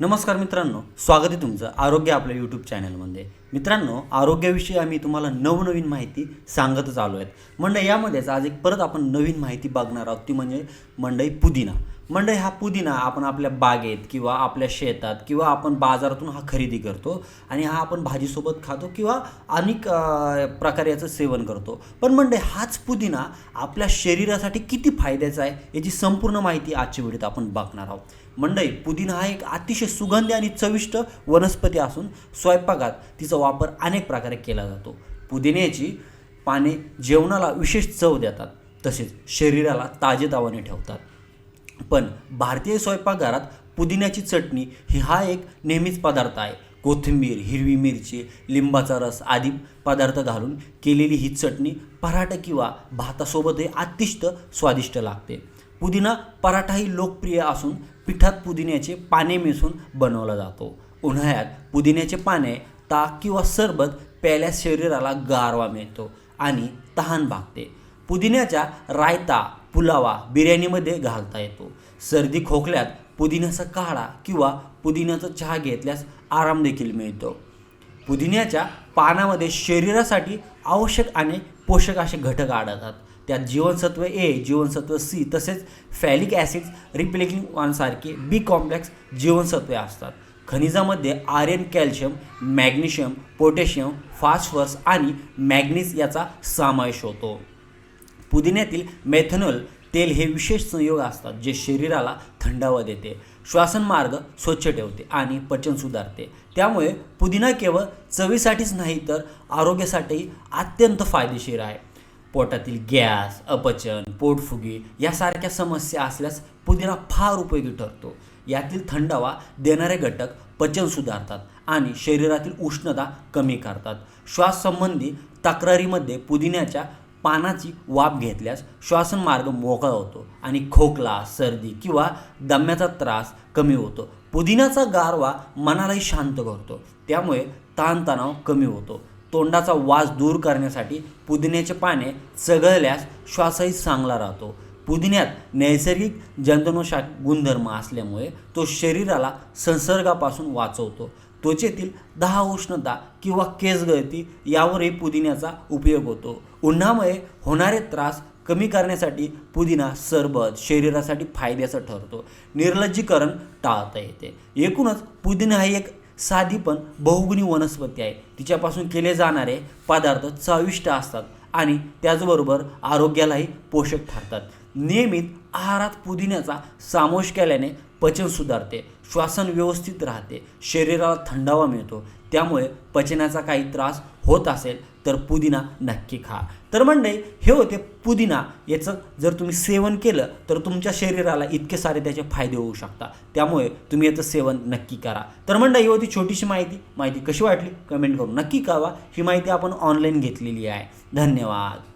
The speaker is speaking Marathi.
नमस्कार मित्रांनो स्वागत आहे तुमचं आरोग्य आपल्या यूट्यूब चॅनलमध्ये मित्रांनो आरोग्याविषयी आम्ही तुम्हाला नवनवीन माहिती सांगतच आलो आहेत मंडई यामध्येच आज एक परत आपण नवीन माहिती बघणार आहोत ती म्हणजे मंडई पुदिना. मंडई हा पुदिना आपण आपल्या बागेत किंवा आपल्या शेतात किंवा आपण बाजारातून हा खरेदी करतो आणि हा आपण भाजीसोबत खातो किंवा अनेक प्रकारे याचं सेवन करतो. पण मंडई हाच पुदिना आपल्या शरीरासाठी किती फायद्याचा आहे याची संपूर्ण माहिती आजच्या व्हिडिओत आपण बघणार आहोत. मंडई पुदिना हा एक अतिशय सुगंधी आणि चविष्ट वनस्पती असून स्वयंपाकात तिचा वापर अनेक प्रकारे केला जातो. पुदिन्याची पाने जेवणाला विशेष चव देतात तसेच शरीराला ताजेतावाने ठेवतात. पण भारतीय स्वयंपाकघरात पुदिन्याची चटणी ही हा एक नेहमीच पदार्थ आहे. कोथिंबीर हिरवी मिरची लिंबाचा रस आदी पदार्थ घालून केलेली ही चटणी पराठा किंवा भातासोबतही अतिशय स्वादिष्ट लागते. पुदिना पराठा ही लोकप्रिय असून पिठात पुदिन्याचे पाने मिसळून बनवला जातो. उन्हाळ्यात पुदिन्याचे पाने ताक किंवा सरबत प्यायल्यास शरीराला गारवा मिळतो आणि तहान भागते. पुदिन्याच्या रायता पुलावा बिर्याणीमध्ये घालता येतो. सर्दी खोकल्यात पुदिन्याचा काढा किंवा पुदिन्याचा चहा घेतल्यास आराम देखील मिळतो. पुदिन्याच्या पानामध्ये शरीरासाठी आवश्यक आणि पोषक असे घटक आढळतात. त्यात जीवनसत्व ए जीवनसत्व सी तसेच फॅलिक ॲसिड्स रिप्लेकिंग वानसारखे बी कॉम्प्लेक्स जीवनसत्वे असतात. खनिजामध्ये iron calcium magnesium potassium phosphorus आणि मॅग्नीज याचा समावेश होतो. पुदिन्यातील मेथनॉल तेल हे विशेष संयोग असतात जे शरीराला थंडावा देते श्वासनमार्ग स्वच्छ ठेवते आणि पचन सुधारते. त्यामुळे पुदिना केवळ चवीसाठीच नाही तर आरोग्यासाठीही अत्यंत फायदेशीर आहे. पोटातील गॅस अपचन पोटफुगी यासारख्या समस्या असल्यास पुदिना फार उपयोगी ठरतो. यातील थंडावा देणारे घटक पचन सुधारतात आणि शरीरातील उष्णता कमी करतात. श्वाससंबंधी तक्रारीमध्ये पुदिन्याच्या पानाची वाफ घेतल्यास श्वासनमार्ग मोकळा होतो आणि खोकला सर्दी किंवा दम्याचा त्रास कमी होतो. पुदिन्याचा गारवा मनालाही शांत करतो. त्यामुळे ताणतणाव कमी होतो. तोंडाचा वास दूर करण्यासाठी पुदिन्याचे पाने चघळल्यास श्वासही चांगला राहतो. पुदिन्यात नैसर्गिक जंतुनाशक गुणधर्म असल्यामुळे तो शरीराला संसर्गापासून वाचवतो. त्वचेतील दहा उष्णता किंवा केस गळती यावरही पुदिन्याचा उपयोग होतो. उन्हामुळे होणारे त्रास कमी करण्यासाठी पुदिना सरबत शरीरासाठी फायद्याचा ठरतो. निर्लज्जीकरण टाळता येते. एकूणच पुदिना ही एक साधी पण बहुगुणी वनस्पती आहे. तिच्यापासून केले जाणारे पदार्थ चविष्ट असतात आणि त्याचबरोबर आरोग्यालाही पोषक ठरतात. नियमित आहारात पुदिन्याचा सामोश केल्याने पचन सुधारते श्वासन व्यवस्थित राहते शरीराला थंडावा मिळतो. त्यामुळे पचनाचा काही त्रास होत असेल तर पुदिना नक्की खा. तर मंडळी हे होते पुदिना. याचं जर तुम्ही सेवन केलं तर तुमच्या शरीराला इतके सारे त्याचे फायदे होऊ शकतात. त्यामुळे तुम्ही याचं सेवन नक्की करा. तर मंडळी ही होती छोटीशी माहिती. माहिती कशी वाटली? कमेंट करून नक्की कळवा. ही माहिती आपण ऑनलाईन घेतलेली आहे. धन्यवाद.